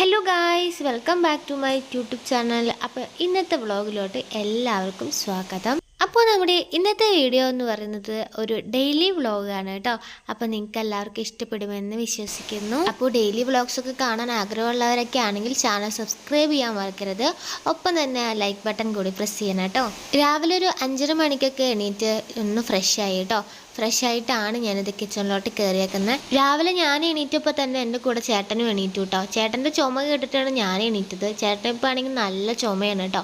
Hello guys welcome back to my YouTube channel അപ്പോൾ ഇന്നത്തെ വ്ളോഗിലോട്ട് എല്ലാവർക്കും സ്വാഗതം. അപ്പോൾ നമ്മുടെ ഇന്നത്തെ വീഡിയോ എന്ന് പറയുന്നത് ഒരു ഡെയിലി വ്ളോഗാണ് കേട്ടോ. അപ്പോൾ നിങ്ങൾക്ക് എല്ലാവർക്കും ഇഷ്ടപ്പെടുമെന്ന് വിശ്വസിക്കുന്നു. അപ്പോൾ ഡെയിലി വ്ളോഗ്സ് ഒക്കെ കാണാൻ ആഗ്രഹമുള്ളവരൊക്കെ ആണെങ്കിൽ ചാനൽ സബ്സ്ക്രൈബ് ചെയ്യാൻ മറക്കരുത്. ഒപ്പം തന്നെ ലൈക്ക് ബട്ടൺ കൂടി പ്രസ് ചെയ്യണം കേട്ടോ. രാവിലെ ഒരു അഞ്ചര മണിക്കൊക്കെ എണീറ്റ് ഒന്ന് ഫ്രഷ് ആയി കേട്ടോ. ഫ്രഷ് ആയിട്ടാണ് ഞാനിത് കിച്ചണിലോട്ട് കയറിയേക്കുന്നത് രാവിലെ ഞാൻ എണീറ്റപ്പോൾ തന്നെ എന്റെ കൂടെ ചേട്ടനും എണീറ്റു കേട്ടോ ചേട്ടന്റെ ചുമ കേട്ടിട്ടാണ് ഞാൻ എണീറ്റത്. ചേട്ടൻ ഇപ്പോൾ ആണെങ്കിൽ നല്ല ചുമയാണ് കേട്ടോ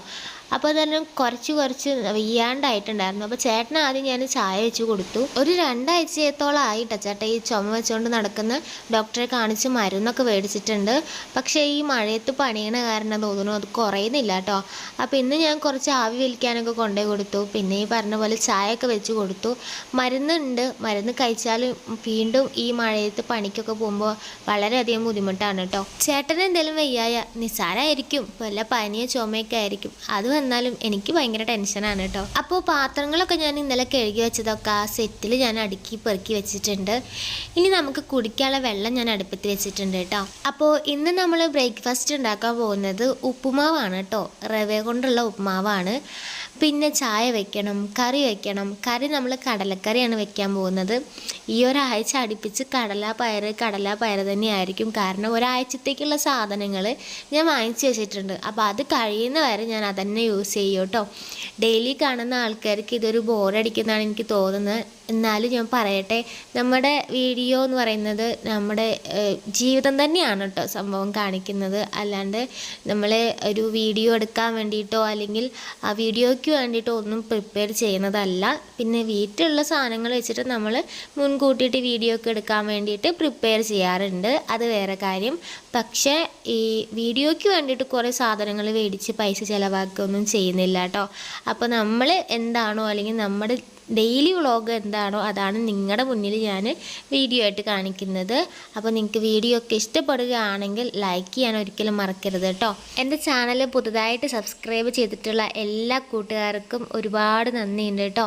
അപ്പോൾ തന്നെ കുറച്ച് കുറച്ച് വയ്യാണ്ടായിട്ടുണ്ടായിരുന്നു. അപ്പോൾ ചേട്ടന് ആദ്യം ഞാൻ ചായ വെച്ച് കൊടുത്തു. ഒരു രണ്ടാഴ്ചത്തോളം ആയിട്ടാണ് ചേട്ടാ ഈ ചുമ വെച്ചുകൊണ്ട് നടക്കുന്ന ഡോക്ടറെ കാണിച്ച് മരുന്നൊക്കെ മേടിച്ചിട്ടുണ്ട്. പക്ഷേ ഈ മഴയത്ത് പണിയണ കാരണം തോന്നുന്നു അത് കുറയുന്നില്ല കേട്ടോ അപ്പോൾ ഇന്ന് ഞാൻ കുറച്ച് ആവി വലിക്കാനൊക്കെ കൊണ്ടുപോയി കൊടുത്തു. പിന്നെ ഈ പറഞ്ഞ പോലെ ചായയൊക്കെ വെച്ച് കൊടുത്തു. മരുന്നുണ്ട്. മരുന്ന് കഴിച്ചാൽ വീണ്ടും ഈ മഴയത്ത് പണിക്കൊക്കെ പോകുമ്പോൾ വളരെയധികം ബുദ്ധിമുട്ടാണ് കേട്ടോ ചേട്ടന് എന്തെങ്കിലും വയ്യായ നിസ്സാരമായിരിക്കും വല്ല പനിയോ ചുമയൊക്കെ ആയിരിക്കും. അത് വന്നാലും എനിക്ക് ഭയങ്കര ടെൻഷനാണ് കേട്ടോ. അപ്പോൾ പാത്രങ്ങളൊക്കെ ഞാൻ ഇന്നലെ കഴുകി വെച്ചതൊക്കെ ആ സെറ്റിൽ ഞാൻ അടുക്കി പെറുക്കി വെച്ചിട്ടുണ്ട്. ഇനി നമുക്ക് കുടിക്കാനുള്ള വെള്ളം ഞാൻ അടുപ്പത്ത് വെച്ചിട്ടുണ്ട് കേട്ടോ. അപ്പോൾ ഇന്ന് നമ്മൾ ബ്രേക്ക്ഫാസ്റ്റ് ഉണ്ടാക്കാൻ പോകുന്നത് ഉപ്പുമാവാണ് കേട്ടോ. റവ കൊണ്ടുള്ള ഉപ്പുമാവാണ്. പിന്നെ ചായ വെക്കണം കറി വെക്കണം. കറി നമ്മൾ കടലക്കറിയാണ് വെക്കാൻ പോകുന്നത്. ഈ ഒരാഴ്ച അടുപ്പിച്ച് കടല പയറ് കടല പയറ് തന്നെയായിരിക്കും. കാരണം ഒരാഴ്ചത്തേക്കുള്ള സാധനങ്ങൾ ഞാൻ വാങ്ങിച്ചു വെച്ചിട്ടുണ്ട്. അപ്പോൾ അത് കഴിയുന്ന വരെ ഞാൻ അതന്നെ യൂസ് ചെയ്യും കേട്ടോ. ഡെയിലി കാണുന്ന ആൾക്കാർക്ക് ഇതൊരു ബോറടിക്കുന്നതാണ് എനിക്ക് തോന്നുന്നത്. എന്നാലും ഞാൻ പറയട്ടെ നമ്മുടെ വീഡിയോ എന്ന് പറയുന്നത് നമ്മുടെ ജീവിതം തന്നെയാണ് കേട്ടോ സംഭവം കാണിക്കുന്നത്. അല്ലാണ്ട് നമ്മൾ ഒരു വീഡിയോ എടുക്കാൻ വേണ്ടിയിട്ടോ അല്ലെങ്കിൽ ആ വീഡിയോയ്ക്ക് വേണ്ടിയിട്ടോ ഒന്നും പ്രിപ്പയർ ചെയ്യുന്നതല്ല. പിന്നെ വീട്ടിലുള്ള സാധനങ്ങൾ വെച്ചിട്ട് നമ്മൾ മുൻകൂട്ടിയിട്ട് വീഡിയോ ഒക്കെ എടുക്കാൻ വേണ്ടിയിട്ട് പ്രിപ്പയർ ചെയ്യാറുണ്ട്. അത് വേറെ കാര്യം. പക്ഷേ ഈ വീഡിയോയ്ക്ക് വേണ്ടിയിട്ട് കുറേ സാധനങ്ങൾ മേടിച്ച് പൈസ ചിലവാക്കുകയൊന്നും ചെയ്യുന്നില്ല കേട്ടോ. അപ്പോൾ നമ്മൾ എന്താണോ അല്ലെങ്കിൽ നമ്മുടെ ഡെയിലി വ്ളോഗ് എന്താണോ അതാണ് നിങ്ങളുടെ മുന്നിൽ ഞാൻ വീഡിയോ ആയിട്ട് കാണിക്കുന്നത്. അപ്പോൾ നിങ്ങൾക്ക് വീഡിയോ ഒക്കെ ഇഷ്ടപ്പെടുകയാണെങ്കിൽ ലൈക്ക് ചെയ്യാൻ ഒരിക്കലും മറക്കരുത് കേട്ടോ എന്റെ ചാനൽ പുതുതായിട്ട് സബ്സ്ക്രൈബ് ചെയ്തിട്ടുള്ള എല്ലാ കൂട്ടുകാർക്കും ഒരുപാട് നന്ദിയുണ്ട് കേട്ടോ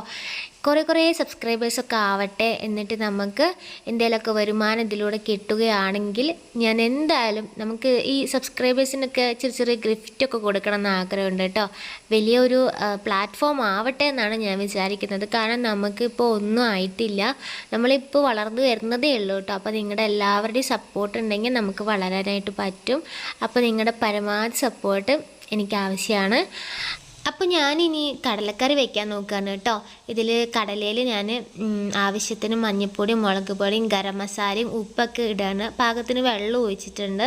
കുറേ കുറേ സബ്സ്ക്രൈബേഴ്സൊക്കെ ആവട്ടെ എന്നിട്ട് നമുക്ക് എന്തെങ്കിലുമൊക്കെ വരുമാനം ഇതിലൂടെ കിട്ടുകയാണെങ്കിൽ ഞാൻ എന്തായാലും നമുക്ക് ഈ സബ്സ്ക്രൈബേഴ്സിനൊക്കെ ചെറിയ ചെറിയ ഗിഫ്റ്റൊക്കെ കൊടുക്കണം എന്ന് ആഗ്രഹമുണ്ട് കേട്ടോ. വലിയൊരു പ്ലാറ്റ്ഫോം ആവട്ടെ എന്നാണ് ഞാൻ വിചാരിക്കുന്നത്. കാരണം നമുക്കിപ്പോൾ ഒന്നും ആയിട്ടില്ല. നമ്മളിപ്പോൾ വളർന്നു വരുന്നതേ ഉള്ളൂ കേട്ടോ. അപ്പോൾ നിങ്ങളുടെ എല്ലാവരുടെയും സപ്പോർട്ട് ഉണ്ടെങ്കിൽ നമുക്ക് വളരാനായിട്ട് പറ്റും. അപ്പോൾ നിങ്ങളുടെ പരമാവധി സപ്പോർട്ട് എനിക്ക് ആവശ്യമാണ്. അപ്പോൾ ഞാനിനി കടലക്കറി വെക്കാൻ നോക്കുകയാണ് കേട്ടോ. ഇതിൽ കടലയിൽ ഞാൻ ആവശ്യത്തിന് മഞ്ഞൾപ്പൊടിയും മുളക് പൊടിയും ഗരം മസാലയും ഉപ്പൊക്കെ ഇടുകയാണ് പാകത്തിന് വെള്ളം ഒഴിച്ചിട്ടുണ്ട്.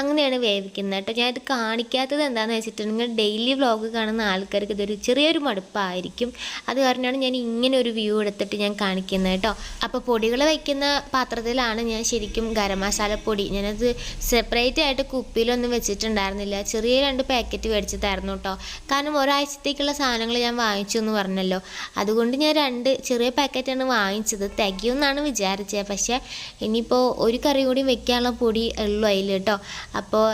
അങ്ങനെയാണ് വേവിക്കുന്നത് കേട്ടോ. ഞാൻ ഇത് കാണിക്കാത്തത് എന്താണെന്ന് വെച്ചിട്ടുണ്ടെങ്കിൽ ഡെയിലി വ്ളോഗ് കാണുന്ന ആൾക്കാർക്ക് ഇതൊരു ചെറിയൊരു മടുപ്പായിരിക്കും. അത് കാരണമാണ് ഞാൻ ഇങ്ങനെ ഒരു വ്യൂ എടുത്തിട്ട് ഞാൻ കാണിക്കുന്നത് കേട്ടോ. അപ്പോൾ പൊടികൾ വയ്ക്കുന്ന പാത്രത്തിലാണ് ഞാൻ ശരിക്കും ഗരം മസാല പൊടി. ഞാനത് സെപ്പറേറ്റ് ആയിട്ട് കുപ്പിയിലൊന്നും വെച്ചിട്ടുണ്ടായിരുന്നില്ല. ചെറിയ രണ്ട് പാക്കറ്റ് മേടിച്ചതായിരുന്നു കേട്ടോ. കാരണം ഒരാഴ്ചത്തേക്കുള്ള സാധനങ്ങൾ ഞാൻ വാങ്ങിച്ചു എന്ന് പറഞ്ഞല്ലോ. അതുകൊണ്ട് ഞാൻ രണ്ട് ചെറിയ പാക്കറ്റാണ് വാങ്ങിച്ചത്. തികയുമെന്നാണ് വിചാരിച്ചത്. പക്ഷേ ഇനിയിപ്പോൾ ഒരു കറി കൂടി വെക്കാനുള്ള പൊടി ഉള്ളൂ അതിൽ കേട്ടോ. അപ്പോൾ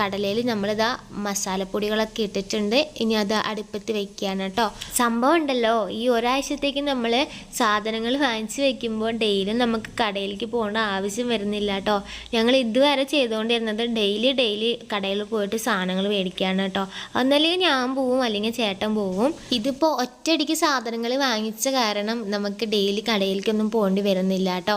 കടലയിൽ നമ്മളിതാ മസാലപ്പൊടികളൊക്കെ ഇട്ടിട്ടുണ്ട്. ഇനി അത് അടുപ്പത്ത് വെക്കുകയാണ് കേട്ടോ. സംഭവം ഉണ്ടല്ലോ. ഈ ഒരാഴ്ചത്തേക്ക് നമ്മൾ സാധനങ്ങൾ വാങ്ങിച്ച് വെക്കുമ്പോൾ ഡെയിലി നമുക്ക് കടയിലേക്ക് പോകേണ്ട ആവശ്യം വരുന്നില്ല കേട്ടോ. ഞങ്ങൾ ഇതുവരെ ചെയ്തുകൊണ്ടിരുന്നത് ഡെയിലി ഡെയിലി കടയിൽ പോയിട്ട് സാധനങ്ങൾ മേടിക്കുകയാണ് കേട്ടോ. ഒന്നല്ലെങ്കിൽ ഞാൻ പോവും അല്ലെങ്കിൽ ചേട്ടൻ പോവും. ഇതിപ്പോൾ ഒറ്റയടിക്ക് സാധനങ്ങൾ വാങ്ങിച്ച കാരണം നമുക്ക് ഡെയിലി കടയിലേക്കൊന്നും പോകേണ്ടി വരുന്നില്ല കേട്ടോ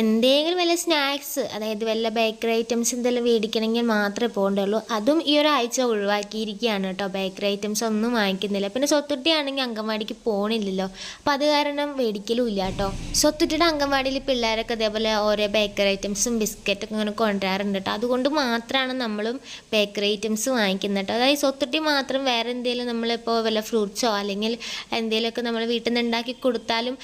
എന്തെങ്കിലും വല്ല സ്നാക്സ് അതായത് വല്ല ബേക്കറി ഐറ്റംസ് എന്തെങ്കിലും മേടിക്കണമെങ്കിൽ മാത്രമേ പോകണ്ടുള്ളൂ. അതും ഈ ഒരാഴ്ച ഒഴിവാക്കിയിരിക്കുകയാണ് കേട്ടോ. ബേക്കറി ഐറ്റംസ് ഒന്നും വാങ്ങിക്കുന്നില്ല. പിന്നെ സ്വത്തുട്ടിയാണെങ്കിൽ അംഗൻവാടിക്ക് പോകണില്ലല്ലോ അപ്പം അത് കാരണം മേടിക്കലും ഇല്ല കേട്ടോ. സ്വത്തുട്ടിയുടെ അംഗൻവാടിയിൽ പിള്ളേരൊക്കെ അതേപോലെ ഓരോ ബേക്കറി ഐറ്റംസും ബിസ്ക്കറ്റൊക്കെ ഇങ്ങനെ കൊണ്ടുവരാറുണ്ട് കേട്ടോ. അതുകൊണ്ട് മാത്രമാണ് നമ്മളും ബേക്കറി ഐറ്റംസ് വാങ്ങിക്കുന്നത് കേട്ടോ. അതായത് സ്വത്തുട്ടി മാത്രം വേറെ എന്തെങ്കിലും നമ്മളിപ്പോൾ വല്ല ഫ്രൂട്ട്സോ അല്ലെങ്കിൽ എന്തെങ്കിലുമൊക്കെ നമ്മൾ വീട്ടിൽ നിന്ന് ഉണ്ടാക്കി കൊടുത്താലും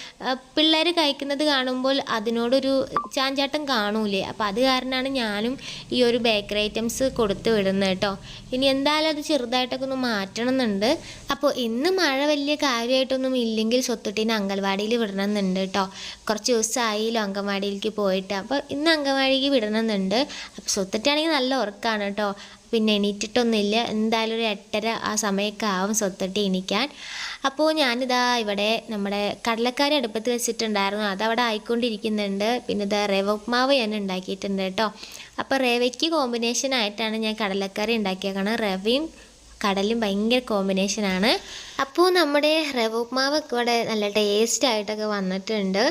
പിള്ളേർ കഴിക്കുന്നത് കാണുമ്പോൾ അതിനോടൊരു ചാഞ്ചാട്ടം കാണൂലേ. അപ്പോൾ അത് കാരണമാണ് ഞാനും ഈ ഒരു ബേക്കറി ഐറ്റംസ് കൊടുത്ത് വിടുന്നത് കേട്ടോ. ഇനി എന്തായാലും അത് ചെറുതായിട്ടൊക്കെ ഒന്ന് മാറ്റണം എന്നുണ്ട് അപ്പോൾ ഇന്ന് മഴ വലിയ കാര്യമായിട്ടൊന്നും ഇല്ലെങ്കിൽ സ്വത്തുട്ടീനെ അംഗൻവാടിയിൽ വിടണമെന്നുണ്ട് കേട്ടോ. കുറച്ച് ദിവസമായില്ലോ അംഗൻവാടിയിലേക്ക് പോയിട്ട്. അപ്പോൾ ഇന്ന് അംഗൻവാടിക്ക് വിടണമെന്നുണ്ട്. അപ്പോൾ സ്വത്തുട്ടിയാണെങ്കിൽ നല്ല ഉറക്കമാണ് കേട്ടോ. പിന്നെ എണീറ്റിട്ടൊന്നുമില്ല. എന്തായാലും ഒരു എട്ടര ആ സമയമൊക്കെ ആവും സ്വത്തിട്ട് എണീക്കാൻ. അപ്പോൾ ഞാനിതാ ഇവിടെ നമ്മുടെ കടലക്കാരി അടുപ്പത്ത് വെച്ചിട്ടുണ്ടായിരുന്നു. അതവിടെ ആയിക്കൊണ്ടിരിക്കുന്നുണ്ട്. പിന്നെ ഇതാ റവ ഉപ്മാവ് ഞാൻ ഉണ്ടാക്കിയിട്ടുണ്ട് കേട്ടോ. അപ്പോൾ റവയ്ക്ക് കോമ്പിനേഷൻ ആയിട്ടാണ് ഞാൻ കടലക്കറി ഉണ്ടാക്കിയേക്കണം റവയും കടലും ഭയങ്കര കോമ്പിനേഷനാണ് അപ്പോൾ നമ്മുടെ റവ ഉപ്മാവ് ഇവിടെ നല്ല ടേസ്റ്റ് ആയിട്ടൊക്കെ വന്നിട്ടുണ്ട്.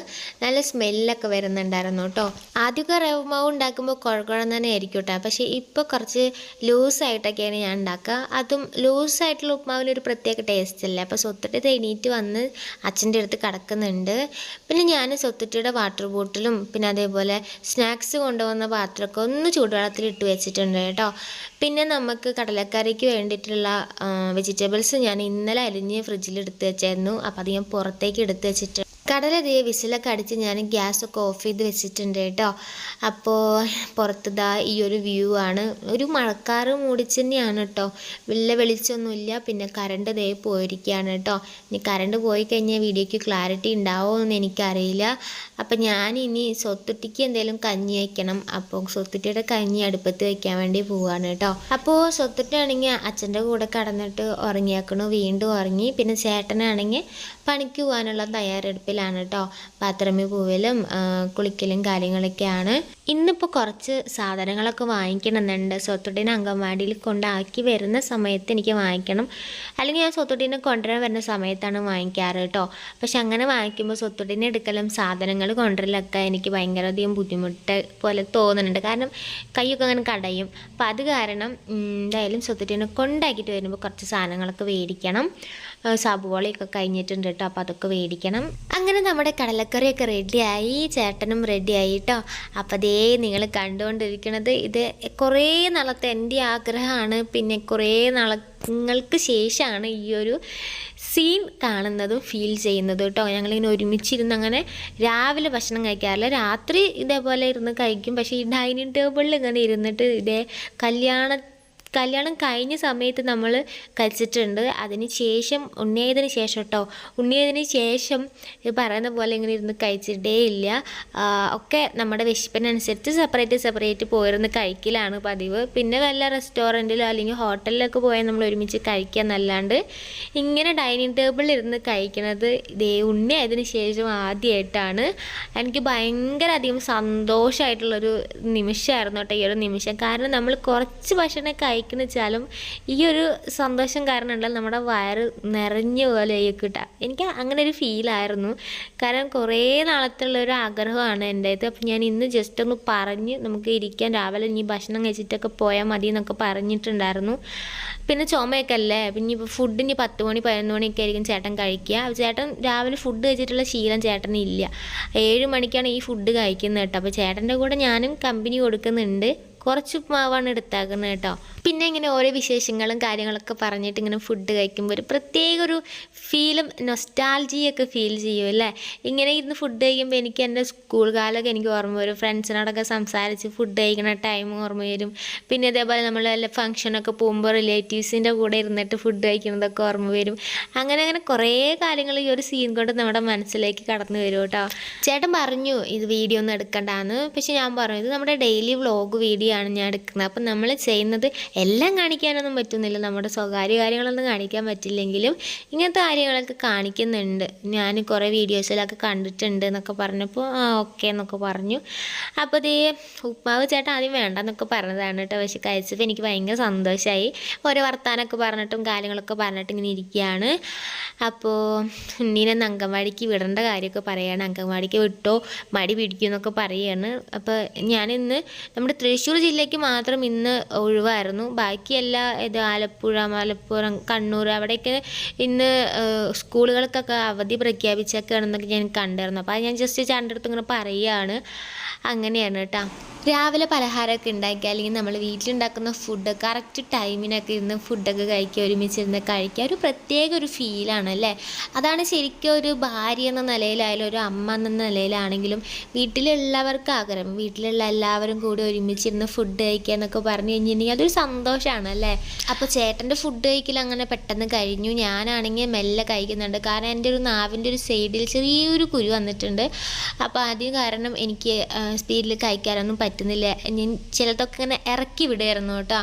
നല്ല സ്മെല്ലൊക്കെ വരുന്നുണ്ടായിരുന്നു കേട്ടോ ആദ്യമൊക്കെ റവ ഉപ്മാവ് ഉണ്ടാക്കുമ്പോൾ കുഴക്കുഴം തന്നെ ആയിരിക്കും കേട്ടോ പക്ഷേ ഇപ്പോൾ കുറച്ച് ലൂസായിട്ടൊക്കെയാണ് ഞാൻ ഉണ്ടാക്കുക. അതും ലൂസായിട്ടുള്ള ഉപ്മാവിന് ഒരു പ്രത്യേക ടേസ്റ്റ് അല്ലേ അപ്പോൾ സ്വത്തിട്ട് എണീറ്റ് വന്ന് അച്ഛന്റെ അടുത്ത് കിടക്കുന്നുണ്ട്. പിന്നെ ഞാൻ സ്വത്തിട്ടിയുടെ വാട്ടർ ബോട്ടിലും പിന്നെ അതേപോലെ സ്നാക്സ് കൊണ്ടുവന്ന പാത്രമൊക്കെ ഒന്ന് ചൂടുവെള്ളത്തിൽ ഇട്ട് വെച്ചിട്ടുണ്ട് കേട്ടോ പിന്നെ നമുക്ക് കടലക്കറിക്ക് വേണ്ടിയിട്ടുള്ള വെജിറ്റബിൾസ് ഞാൻ ഇന്നലെ അരിഞ്ഞ് ഫ്രിഡ്ജിൽ എടുത്ത് വെച്ചായിരുന്നു. അപ്പോൾ അത് ഞാൻ പുറത്തേക്ക് എടുത്ത് വെച്ചിട്ട് കടല ദേ വിസിലൊക്കെ അടിച്ച് ഞാൻ ഗ്യാസൊക്കെ ഓഫ് ചെയ്ത് വെച്ചിട്ടുണ്ട് കേട്ടോ. അപ്പോൾ പുറത്തുതാ ഈ ഒരു വ്യൂ ആണ്. ഒരു മഴക്കാറ് മൂടിച്ച് തന്നെയാണ് കേട്ടോ. വലിയ വെളിച്ചമൊന്നുമില്ല പിന്നെ കറണ്ട് ദേ പോയിരിക്കുകയാണ് കേട്ടോ. ഇനി കറണ്ട് പോയി കഴിഞ്ഞാൽ വീഡിയോയ്ക്ക് ക്ലാരിറ്റി ഉണ്ടാവുമോ എന്ന് എനിക്കറിയില്ല. അപ്പം ഞാൻ ഇനി സ്വത്തുട്ടിക്ക് എന്തെങ്കിലും കഞ്ഞി വയ്ക്കണം അപ്പോൾ സ്വത്തുട്ടിയുടെ കഞ്ഞി അടുപ്പത്ത് വയ്ക്കാൻ വേണ്ടി പോവാണ് കേട്ടോ. അപ്പോൾ സ്വത്തുട്ടിയാണെങ്കിൽ അച്ഛന്റെ കൂടെ കടന്നിട്ട് ഉറങ്ങിയാക്കണു. വീണ്ടും ഉറങ്ങി. പിന്നെ ചേട്ടനാണെങ്കിൽ പണിക്ക് പോകാനുള്ള തയ്യാറെടുപ്പിലാണ് കേട്ടോ പാത്രമി പൂവിലും കുളിക്കലും കാര്യങ്ങളൊക്കെയാണ്. ഇന്നിപ്പോൾ കുറച്ച് സാധനങ്ങളൊക്കെ വാങ്ങിക്കണമെന്നുണ്ട്. സ്വത്തുട്ടീനെ അങ്കൻവാടിയിൽ കൊണ്ടാക്കി വരുന്ന സമയത്ത് എനിക്ക് വാങ്ങിക്കണം. അല്ലെങ്കിൽ ഞാൻ സ്വത്തുട്ടീനെ കൊണ്ടുവരാൻ വരുന്ന സമയത്താണ് വാങ്ങിക്കാറ് കേട്ടോ. പക്ഷെ അങ്ങനെ വാങ്ങിക്കുമ്പോൾ സ്വത്തുട്ടീനെ എടുക്കലും സാധനങ്ങൾ കൊണ്ടുവരലൊക്കെ എനിക്ക് ഭയങ്കരധികം ബുദ്ധിമുട്ട് പോലെ തോന്നുന്നുണ്ട്. കാരണം കൈയൊക്കെ അങ്ങനെ കടയും. അപ്പം അത് കാരണം എന്തായാലും സ്വത്തുട്ടീനെ കൊണ്ടാക്കിയിട്ട് വരുമ്പോൾ കുറച്ച് സാധനങ്ങളൊക്കെ മേടിക്കണം. സബോളയൊക്കെ കഴിഞ്ഞിട്ടുണ്ട് കേട്ടോ. അപ്പോൾ അതൊക്കെ മേടിക്കണം. അങ്ങനെ നമ്മുടെ കടലക്കറിയൊക്കെ റെഡിയായി ചേട്ടനും റെഡിയായി കേട്ടോ. അപ്പോൾ അതേ നിങ്ങൾ കണ്ടുകൊണ്ടിരിക്കുന്നത്. ഇത് കുറേ നാളത്തെ എന്റെ ആഗ്രഹമാണ്. പിന്നെ കുറേ നാളങ്ങൾക്ക് ശേഷമാണ് ഈ ഒരു സീൻ കാണുന്നതും ഫീൽ ചെയ്യുന്നതും കേട്ടോ. ഞങ്ങളിങ്ങനെ ഒരുമിച്ചിരുന്ന് അങ്ങനെ രാവിലെ ഭക്ഷണം കഴിക്കാറില്ല. രാത്രി ഇതേപോലെ ഇരുന്ന് കഴിക്കും. പക്ഷേ ഈ ഡൈനിങ് ടേബിളിൽ ഇങ്ങനെ ഇരുന്നിട്ട് ഇതേ കല്യാണ കല്യാണം കഴിഞ്ഞ സമയത്ത് നമ്മൾ കഴിച്ചിട്ടുണ്ട്. അതിന് ശേഷം ഉണ്ണിയതിന് ശേഷം കേട്ടോ ഉണ്ണിയതിന് ശേഷം പറയുന്ന പോലെ ഇങ്ങനെ ഇരുന്ന് കഴിച്ചിട്ടേ ഇല്ല. ഒക്കെ നമ്മുടെ വിശപ്പിനനുസരിച്ച് സെപ്പറേറ്റ് സെപ്പറേറ്റ് പോയിരുന്ന് കഴിക്കലാണ് പതിവ്. പിന്നെ വല്ല റെസ്റ്റോറന്റിലോ അല്ലെങ്കിൽ ഹോട്ടലിലൊക്കെ പോയാൽ നമ്മൾ ഒരുമിച്ച് കഴിക്കുക എന്നല്ലാണ്ട് ഇങ്ങനെ ഡൈനിങ് ടേബിളിൽ ഇരുന്ന് കഴിക്കുന്നത് ഇതേ ഉണ്ണിയായതിനു ശേഷം ആദ്യമായിട്ടാണ് എനിക്ക് ഭയങ്കര അധികം സന്തോഷമായിട്ടുള്ളൊരു നിമിഷമായിരുന്നു കേട്ടോ ഈ ഒരു നിമിഷം. കാരണം നമ്മൾ കുറച്ച് ഭക്ഷണം കഴിക്കുന്ന വെച്ചാലും ഈ ഒരു സന്തോഷം കാരണം ഉണ്ടല്ലോ നമ്മുടെ വയറ് നിറഞ്ഞ പോലെ കിട്ടുക. എനിക്ക് അങ്ങനെ ഒരു ഫീലായിരുന്നു കാരണം കുറേ നാളത്തുള്ള ഒരു ആഗ്രഹമാണ് എന്റെ ഇത് അപ്പം ഞാൻ ഇന്ന് ജസ്റ്റ് ഒന്ന് പറഞ്ഞ് നമുക്ക് ഇരിക്കാൻ രാവിലെ ഇനി ഭക്ഷണം കഴിച്ചിട്ടൊക്കെ പോയാൽ മതി എന്നൊക്കെ പറഞ്ഞിട്ടുണ്ടായിരുന്നു. പിന്നെ ചുമയൊക്കെ അല്ലേ? പിന്നെ ഇപ്പോൾ ഫുഡ് ഇനി പത്ത് മണി പതിനൊന്ന് മണിയൊക്കെ ആയിരിക്കും ചേട്ടൻ കഴിക്കുക. ചേട്ടൻ രാവിലെ ഫുഡ് കഴിച്ചിട്ടുള്ള ശീലം ചേട്ടന് ഇല്ല ഏഴ് മണിക്കാണ് ഈ ഫുഡ് കഴിക്കുന്നത് കേട്ടോ. അപ്പോൾ ചേട്ടന്റെ കൂടെ ഞാനും കമ്പനി കൊടുക്കുന്നുണ്ട്. കുറച്ച് മാവാണ് എടുത്താക്കുന്നത് കേട്ടോ. പിന്നെ ഇങ്ങനെ ഓരോ വിശേഷങ്ങളും കാര്യങ്ങളൊക്കെ പറഞ്ഞിട്ട് ഇങ്ങനെ ഫുഡ് കഴിക്കുമ്പോൾ ഒരു പ്രത്യേക ഒരു ഫീലും നൊസ്റ്റാൾജിയൊക്കെ ഫീൽ ചെയ്യും അല്ലേ? ഇങ്ങനെ ഇരുന്ന് ഫുഡ് കഴിക്കുമ്പോൾ എനിക്ക് എന്റെ സ്കൂൾ കാലമൊക്കെ എനിക്ക് ഓർമ്മ വരും. ഫ്രണ്ട്സിനോടൊക്കെ സംസാരിച്ച് ഫുഡ് കഴിക്കുന്ന ടൈം ഓർമ്മ വരും. പിന്നെ അതേപോലെ നമ്മൾ വല്ല ഫംഗ്ഷനൊക്കെ പോകുമ്പോൾ റിലേറ്റീവ്സിന്റെ കൂടെ ഇരുന്നിട്ട് ഫുഡ് കഴിക്കുന്നതൊക്കെ ഓർമ്മ വരും. അങ്ങനെ അങ്ങനെ കുറേ കാര്യങ്ങൾ ഈ ഒരു സീൻ കൊണ്ട് നമ്മുടെ മനസ്സിലേക്ക് കടന്നു വരും കേട്ടോ. ചേട്ടൻ പറഞ്ഞു ഇത് വീഡിയോ ഒന്നും എടുക്കണ്ടാന്ന്. പക്ഷെ ഞാൻ പറഞ്ഞു ഇത് നമ്മുടെ ഡെയിലി വ്ളോഗ് വീഡിയോ ആണ് ഞാൻ എടുക്കുന്നത്. അപ്പം നമ്മൾ ചെയ്യുന്നത് എല്ലാം കാണിക്കാനൊന്നും പറ്റുന്നില്ല. നമ്മുടെ സ്വകാര്യ കാര്യങ്ങളൊന്നും കാണിക്കാൻ പറ്റില്ലെങ്കിലും ഇങ്ങനത്തെ കാര്യങ്ങളൊക്കെ കാണിക്കുന്നുണ്ട്. ഞാൻ കുറേ വീഡിയോസിലൊക്കെ കണ്ടിട്ടുണ്ട് എന്നൊക്കെ പറഞ്ഞപ്പോൾ ആ ഓക്കെ എന്നൊക്കെ പറഞ്ഞു. അപ്പോൾ ഇതേ ഉപ്പാവ് ചേട്ടൻ ആദ്യം വേണ്ടെന്നൊക്കെ പറഞ്ഞതാണ് കേട്ടോ. പക്ഷെ കഴിച്ചപ്പോൾ എനിക്ക് ഭയങ്കര സന്തോഷമായി ഓരോ വർത്താനമൊക്കെ പറഞ്ഞിട്ടും കാര്യങ്ങളൊക്കെ പറഞ്ഞിട്ട് ഇങ്ങനെ ഇരിക്കുകയാണ്. അപ്പോൾ ഉണ്ണീനെ അങ്കൻവാടിക്ക് വിടേണ്ട കാര്യമൊക്കെ പറയുകയാണ് അങ്കൻവാടിക്ക് വിട്ടോ മടി പിടിക്കും എന്നൊക്കെ പറയുകയാണ് അപ്പോൾ ഞാനിന്ന് നമ്മുടെ തൃശ്ശൂർ ജില്ലയ്ക്ക് മാത്രം ഇന്ന് ഒഴിവായിരുന്നു. ബാക്കി ഇത് ആലപ്പുഴ മലപ്പുറം കണ്ണൂർ അവിടെയൊക്കെ ഇന്ന് സ്കൂളുകൾക്കൊക്കെ അവധി പ്രഖ്യാപിച്ചൊക്കെയാണെന്നൊക്കെ ഞാൻ കണ്ടിരുന്നു. അപ്പോൾ അത് ഞാൻ ജസ്റ്റ് ചേട്ടന്റെ അടുത്ത് ഇങ്ങനെ പറയുകയാണ്. അങ്ങനെയാണ് കേട്ടോ രാവിലെ പലഹാരമൊക്കെ ഉണ്ടാക്കി അല്ലെങ്കിൽ നമ്മൾ വീട്ടിലുണ്ടാക്കുന്ന ഫുഡ് കറക്റ്റ് ടൈമിനൊക്കെ ഇരുന്ന് ഫുഡൊക്കെ കഴിക്കുക ഒരുമിച്ചിരുന്ന് കഴിക്കുക ഒരു പ്രത്യേക ഒരു ഫീലാണ് അല്ലേ? അതാണ് ശരിക്കും ഒരു ഭാര്യ എന്ന നിലയിലായാലും ഒരു അമ്മ എന്ന നിലയിലാണെങ്കിലും വീട്ടിലുള്ളവർക്ക് ആഗ്രഹം. വീട്ടിലുള്ള എല്ലാവരും കൂടി ഒരുമിച്ചിരുന്ന് ഫുഡ് കഴിക്കുക എന്നൊക്കെ പറഞ്ഞു കഴിഞ്ഞിട്ടുണ്ടെങ്കിൽ അതൊരു സന്തോഷമാണ് അല്ലേ? അപ്പോൾ ചേട്ടന്റെ ഫുഡ് കഴിക്കൽ അങ്ങനെ പെട്ടെന്ന് കഴിഞ്ഞു. ഞാനാണെങ്കിൽ മെല്ലെ കഴിക്കുന്നുണ്ട്. കാരണം എന്റെ ഒരു നാവിന്റെ ഒരു സൈഡിൽ ചെറിയൊരു കുരു വന്നിട്ടുണ്ട്. അപ്പോൾ ആദ്യം കാരണം എനിക്ക് സ്പീഡിൽ കഴിക്കാനൊന്നും പറ്റുന്നില്ല. ഞാൻ ചിലതൊക്കെ ഇങ്ങനെ ഇറക്കി വിടുമായിരുന്നു കേട്ടോ.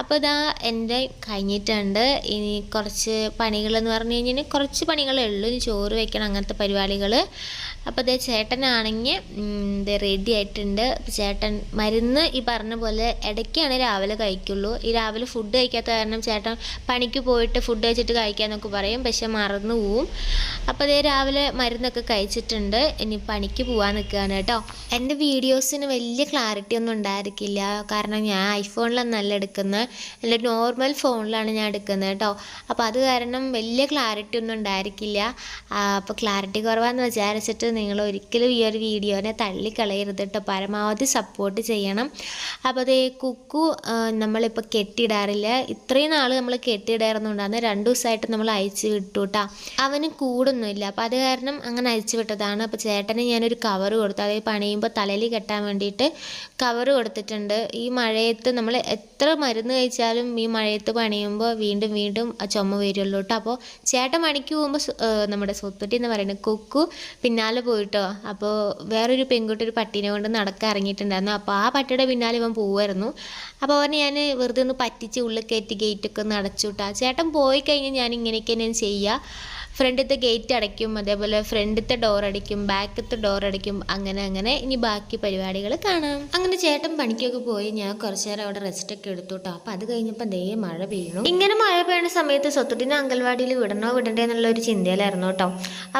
അപ്പോൾ ഇതാ എന്റെ കഴിഞ്ഞിട്ടുണ്ട്. ഇനി കുറച്ച് പണികളെന്ന് പറഞ്ഞു കഴിഞ്ഞാൽ കുറച്ച് പണികളേ ഉള്ളൂ. ഇനി ചോറ് വയ്ക്കണം അങ്ങനത്തെ പരിപാടികൾ അപ്പോൾ അതേ ചേട്ടനാണെങ്കിൽ ഇത് റെഡി ആയിട്ടുണ്ട്. ചേട്ടൻ മരുന്ന് ഈ പറഞ്ഞ പോലെ ഇടയ്ക്കാണ് രാവിലെ കഴിക്കുള്ളൂ. ഈ രാവിലെ ഫുഡ് കഴിക്കാത്ത കാരണം ചേട്ടൻ പണിക്ക് പോയിട്ട് ഫുഡ് കഴിച്ചിട്ട് കഴിക്കാമെന്നൊക്കെ പറയും. പക്ഷെ മറന്നു പോവും. അപ്പോൾ അതേ രാവിലെ മരുന്നൊക്കെ കഴിച്ചിട്ടുണ്ട്. ഇനി പണിക്ക് പോകാൻ നിൽക്കുകയാണ് കേട്ടോ. എന്റെ വീഡിയോസിന് വലിയ ക്ലാരിറ്റി ഒന്നും ഉണ്ടായിരിക്കില്ല. കാരണം ഞാൻ ഐഫോണിലൊന്നല്ല എടുക്കുന്നത്. അല്ല നോർമൽ ഫോണിലാണ് ഞാൻ എടുക്കുന്നത് കേട്ടോ. അപ്പോൾ അത് കാരണം വലിയ ക്ലാരിറ്റി ഒന്നും ഉണ്ടായിരിക്കില്ല. അപ്പോൾ ക്ലാരിറ്റി കുറവാന്ന് വിചാരിച്ചിട്ട് നിങ്ങൾ ഒരിക്കലും ഈ ഒരു വീഡിയോനെ തള്ളിക്കളയരുത് കേട്ടോ പരമാവധി സപ്പോർട്ട് ചെയ്യണം. അപ്പോൾ അതേ കുക്കു നമ്മളിപ്പോൾ കെട്ടിയിടാറില്ല ഇത്രയും നാൾ നമ്മൾ കെട്ടിയിടാറുന്നുണ്ടായിരുന്നു രണ്ട് ദിവസമായിട്ട് നമ്മൾ അയച്ചു വിട്ടു കേട്ടോ അവന് കൂടൊന്നുമില്ല. അപ്പോൾ അത് കാരണം അങ്ങനെ അയച്ചു വിട്ടതാണ്. അപ്പോൾ ചേട്ടന് ഞാനൊരു കവർ കൊടുത്തു. അതായത് പണിയുമ്പോൾ തലയിൽ കെട്ടാൻ വേണ്ടിയിട്ട് കവർ കൊടുത്തിട്ടുണ്ട്. ഈ മഴയത്ത് നമ്മൾ എത്ര മരുന്ന് കഴിച്ചാലും ഈ മഴയത്ത് പണിയുമ്പോൾ വീണ്ടും വീണ്ടും ചുമ വരുള്ളൂ കേട്ടോ അപ്പോൾ ചേട്ടൻ പണിക്ക് പോകുമ്പോൾ നമ്മുടെ സ്വത്തുട്ടി എന്ന് പറയുന്നത് കുക്കു പിന്നാലെ പോയിട്ടോ. അപ്പോൾ വേറൊരു പെൺകുട്ടി ഒരു പട്ടീനെ കൊണ്ട് നടക്കാൻ ഇറങ്ങിയിട്ടുണ്ടായിരുന്നു. അപ്പോൾ ആ പട്ടിയുടെ പിന്നാലെ ഇവൻ പോവായിരുന്നു. അപ്പോൾ അവനെ ഞാൻ വെറുതെ ഒന്ന് പറ്റിച്ച് ഉള്ളിൽ കയറ്റി ഗേറ്റൊക്കെ ഒന്ന് അടച്ചു വിട്ടാ ചേട്ടൻ പോയി കഴിഞ്ഞാൽ ഞാൻ ഇങ്ങനെയൊക്കെ ഞാൻ ചെയ്യുക. ഫ്രണ്ടിലത്തെ ഗേറ്റ് അടയ്ക്കും അതേപോലെ ഫ്രണ്ടിലത്തെ ഡോർ അടിക്കും ബാക്കത്തെ ഡോർ അടിക്കും അങ്ങനെ അങ്ങനെ. ഇനി ബാക്കി പരിപാടികൾ കാണാം. അങ്ങനെ ചേട്ടൻ പണിക്കൊക്കെ പോയി ഞാൻ കുറച്ചു നേരം അവിടെ റെസ്റ്റ് ഒക്കെ എടുത്തു കേട്ടോ അപ്പം അത് കഴിഞ്ഞപ്പോൾ ദേ മഴ വീണു ഇങ്ങനെ മഴ പെയ്യുന്ന സമയത്ത് സ്വത്തുട്ടിനെ അംഗൻവാടിയിൽ വിടണോ വിടണ്ടേ എന്നുള്ള ഒരു ചിന്തയിലായിരുന്നു കേട്ടോ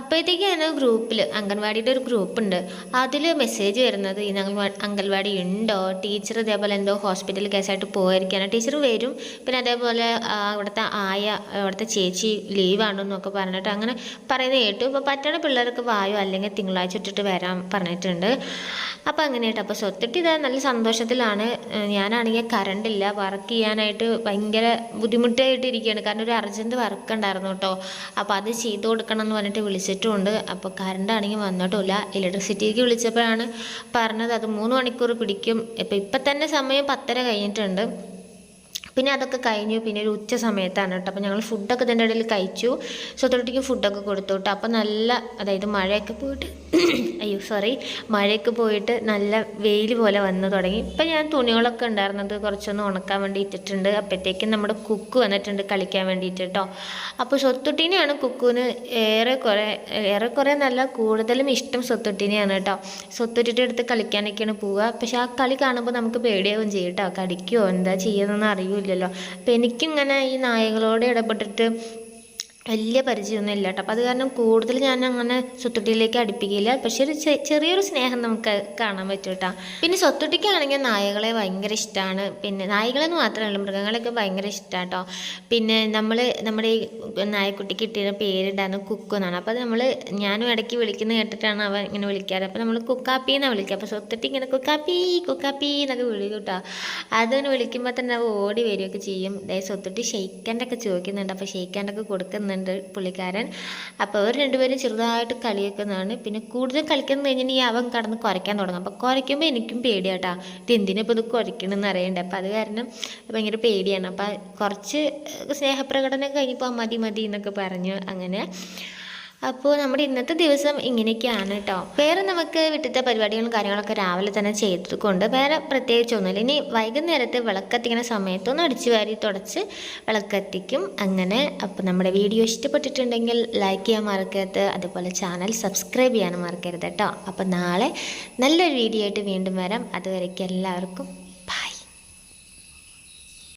അപ്പോഴത്തേക്കാണ് ഗ്രൂപ്പിൽ അംഗൻവാടിയുടെ ഒരു ഗ്രൂപ്പ് ഉണ്ട്. അതിൽ മെസ്സേജ് വരുന്നത് ഈ അംഗൻവാടി ഉണ്ടോ? ടീച്ചർ ഇതേപോലെ എന്തോ ഹോസ്പിറ്റൽ കേസായിട്ട് പോയിരിക്കാനോ ടീച്ചർ വരും. പിന്നെ അതേപോലെ അവിടുത്തെ ആയ അവിടുത്തെ ചേച്ചി ലീവാണെന്നൊക്കെ പറഞ്ഞിട്ട് അങ്ങനെ പറയുന്നത് കേട്ടു. ഇപ്പോൾ പറ്റണ പിള്ളേർക്ക് വായോ അല്ലെങ്കിൽ തിങ്കളാഴ്ച ഇട്ടിട്ട് വരാൻ പറഞ്ഞിട്ടുണ്ട്. അപ്പോൾ അങ്ങനെ കേട്ടോ അപ്പോൾ സ്വത്തിട്ട് ഇതാ നല്ല സന്തോഷത്തിലാണ്. ഞാനാണെങ്കിൽ കറണ്ട് ഇല്ല. വർക്ക് ചെയ്യാനായിട്ട് ഭയങ്കര ബുദ്ധിമുട്ടായിട്ട് ഇരിക്കുകയാണ്. കാരണം ഒരു അർജന്റ് വർക്ക് ഉണ്ടായിരുന്നു കേട്ടോ. അപ്പോൾ അത് ചെയ്തു കൊടുക്കണം എന്ന് പറഞ്ഞിട്ട് വിളിച്ചിട്ടുമുണ്ട് അപ്പോൾ കറണ്ട് ആണെങ്കിൽ വന്നിട്ടില്ല ഇലക്ട്രിസിറ്റിക്ക് വിളിച്ചപ്പോഴാണ് പറഞ്ഞത് അത് മൂന്ന് മണിക്കൂർ പിടിക്കും. ഇപ്പം ഇപ്പം തന്നെ സമയം പത്തര കഴിഞ്ഞിട്ടുണ്ട്. പിന്നെ അതൊക്കെ കഴിഞ്ഞു. പിന്നെ ഒരു ഉച്ച സമയത്താണ് കേട്ടോ. അപ്പോൾ ഞങ്ങൾ ഫുഡൊക്കെ ഇതിന്റെ ഇടയിൽ കഴിച്ചു. സ്വത്തോട്ടിക്ക് ഫുഡൊക്കെ കൊടുത്തു കേട്ടോ അപ്പോൾ നല്ല അതായത് മഴയൊക്കെ പോയിട്ട് അയ്യോ സോറി മഴയൊക്കെ പോയിട്ട് നല്ല വെയിൽ പോലെ വന്നു തുടങ്ങി. ഇപ്പം ഞാൻ തുണികളൊക്കെ ഉണ്ടായിരുന്നത് കുറച്ചൊന്ന് ഉണക്കാൻ വേണ്ടി ഇട്ടിട്ടുണ്ട് അപ്പോഴത്തേക്കും നമ്മുടെ കുക്ക് വന്നിട്ടുണ്ട് കളിക്കാൻ വേണ്ടിയിട്ട് കേട്ടോ അപ്പോൾ സ്വത്തുട്ടീനെയാണ് കുക്കുവിന് ഏറെ കുറേ ഏറെ കുറേ നല്ല കൂടുതലും ഇഷ്ടം സ്വത്തുട്ടീനെയാണ് കേട്ടോ സ്വത്തുട്ടിയുടെ അടുത്ത് കളിക്കാനൊക്കെയാണ് പോവുക. പക്ഷേ ആ കളി കാണുമ്പോൾ നമുക്ക് പേടിയാവും ചെയ്യും കേട്ടോ കടിക്കുമോ എന്താ ചെയ്യുന്നതെന്ന് അറിയില്ലല്ലോ അപ്പോൾ എനിക്കിങ്ങനെ ഈ നായകളോട് ഇടപെട്ടിട്ട് വലിയ പരിചയമൊന്നും ഇല്ല കേട്ടോ. അപ്പോൾ അത് കാരണം കൂടുതൽ ഞാൻ അങ്ങനെ സ്വത്തുട്ടിയിലേക്ക് അടുപ്പിക്കില്ല. പക്ഷെ ഒരു ചെറിയൊരു സ്നേഹം നമുക്ക് കാണാൻ പറ്റും കേട്ടോ. പിന്നെ സ്വത്തുട്ടിക്കാണെങ്കിൽ നായകളെ ഭയങ്കര ഇഷ്ടമാണ് പിന്നെ നായകളെന്ന് മാത്രമല്ല മൃഗങ്ങളെയൊക്കെ ഭയങ്കര ഇഷ്ടമാണ് കേട്ടോ. പിന്നെ നമ്മൾ നമ്മുടെ ഈ നായക്കുട്ടിക്ക് കിട്ടിയ പേരുണ്ടായിരുന്നു കുക്കു എന്നാണ്. അപ്പോൾ അത് നമ്മൾ ഞാനും ഇടയ്ക്ക് വിളിക്കുന്നത് കേട്ടിട്ടാണ് അവൻ ഇങ്ങനെ വിളിക്കാറ്. അപ്പോൾ നമ്മൾ കുക്കാപ്പി എന്നാണ് വിളിക്കുക. അപ്പോൾ സ്വത്തുട്ടി ഇങ്ങനെ കുക്കാപ്പി കുക്കാപ്പി എന്നൊക്കെ വിളിക്കും കേട്ടോ. അതിന് വിളിക്കുമ്പോൾ തന്നെ അവ ഓടി വരികയൊക്കെ ചെയ്യും. സ്വത്തുട്ടി ഷെയ്ക്കാന്റെ ഒക്കെ ചോദിക്കുന്നുണ്ട്. അപ്പോൾ ഷെയ്ക്കാന്റെ ഒക്കെ കൊടുക്കുന്നുണ്ട് പുള്ളിക്കാരൻ. അപ്പോൾ അവർ രണ്ടുപേരും ചെറുതായിട്ട് കളിയാക്കുന്നതാണ് പിന്നെ കൂടുതൽ കളിക്കുന്ന ഈ അവൻ കടന്ന് കുരയ്ക്കാൻ തുടങ്ങും. അപ്പോൾ കുരയ്ക്കുമ്പോൾ എനിക്കും പേടിയാട്ടാ. ഇത് എന്തിനാ ഇപ്പോൾ ഇത് കുരയ്ക്കണമെന്ന് അറിയണ്ടേ. അപ്പോൾ അത് കാരണം ഭയങ്കര പേടിയാണ്. അപ്പോൾ കുറച്ച് സ്നേഹപ്രകടനം കഴിഞ്ഞപ്പോൾ മതി മതി എന്നൊക്കെ പറഞ്ഞു അങ്ങനെ അപ്പോൾ നമ്മുടെ ഇന്നത്തെ ദിവസം ഇങ്ങനെയൊക്കെയാണ് കേട്ടോ വേറെ നമുക്ക് വീട്ടിലത്തെ പരിപാടികളും കാര്യങ്ങളൊക്കെ രാവിലെ തന്നെ ചെയ്തതുകൊണ്ട് വേറെ പ്രത്യേകിച്ചൊന്നുമില്ല. ഇനി വൈകുന്നേരത്ത് വിളക്കത്തിക്കുന്ന സമയത്തൊന്ന് അടിച്ചു വാരി തുടച്ച് വിളക്കത്തിക്കും. അങ്ങനെ അപ്പോൾ നമ്മുടെ വീഡിയോ ഇഷ്ടപ്പെട്ടിട്ടുണ്ടെങ്കിൽ ലൈക്ക് ചെയ്യാൻ മറക്കരുത്. അതുപോലെ ചാനൽ സബ്സ്ക്രൈബ് ചെയ്യാൻ മറക്കരുത് കേട്ടോ അപ്പോൾ നാളെ നല്ലൊരു വീഡിയോ ആയിട്ട് വീണ്ടും വരാം. അതുവരേക്കും എല്ലാവർക്കും